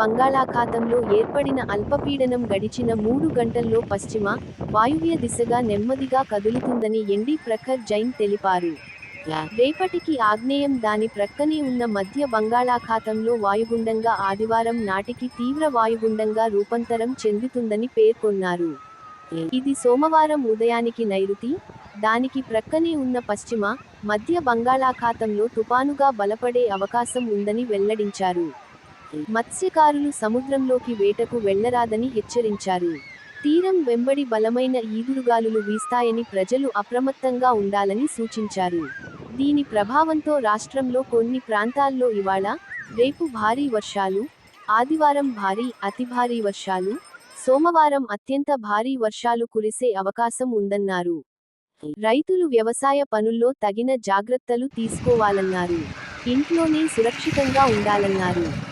బంగాళాఖాతంలో ఏర్పడిన అల్పపీడనం గడిచిన మూడు గంటల్లో పశ్చిమ, వాయువ్య దిశగా నెమ్మదిగా కదులుతుందని ఎన్డీ ప్రఖర్ జైన్ తెలిపారు. రేపటికి ఆగ్నేయం దాని ప్రక్కనే ఉన్న మధ్య బంగాళాఖాతంలో వాయుగుండంగా ఆదివారం నాటికి తీవ్ర వాయుగుండంగా రూపాంతరం చెందుతుందని పేర్కొన్నారు. ఇది సోమవారం ఉదయానికి నైరుతి, దానికి ప్రక్కనే ఉన్న పశ్చిమ, మధ్య బంగాళాఖాతంలో తుపానుగా బలపడే అవకాశం ఉందని వెల్లడించారు. మత్స్యకారులు సముద్రంలోకి వేటకు వెళ్ళరాదని హెచ్చరించారు. తీరం వెంబడి బలమైన ఈదురుగాలులు వీస్తాయని ప్రజలు అప్రమత్తంగా ఉండాలని సూచించారు. దీని ప్రభావంతో రాష్ట్రంలో కొన్ని ప్రాంతాల్లో ఇవాళ, రేపు భారీ వర్షాలు, ఆదివారం భారీ, అతి భారీ వర్షాలు, సోమవారం అత్యంత భారీ వర్షాలు కురిసే అవకాశం ఉందన్నారు. రైతులు వ్యవసాయ పనుల్లో తగిన జాగ్రత్తలు తీసుకోవాలన్నారు. ఇంట్లోనే సురక్షితంగా ఉండాలన్నారు.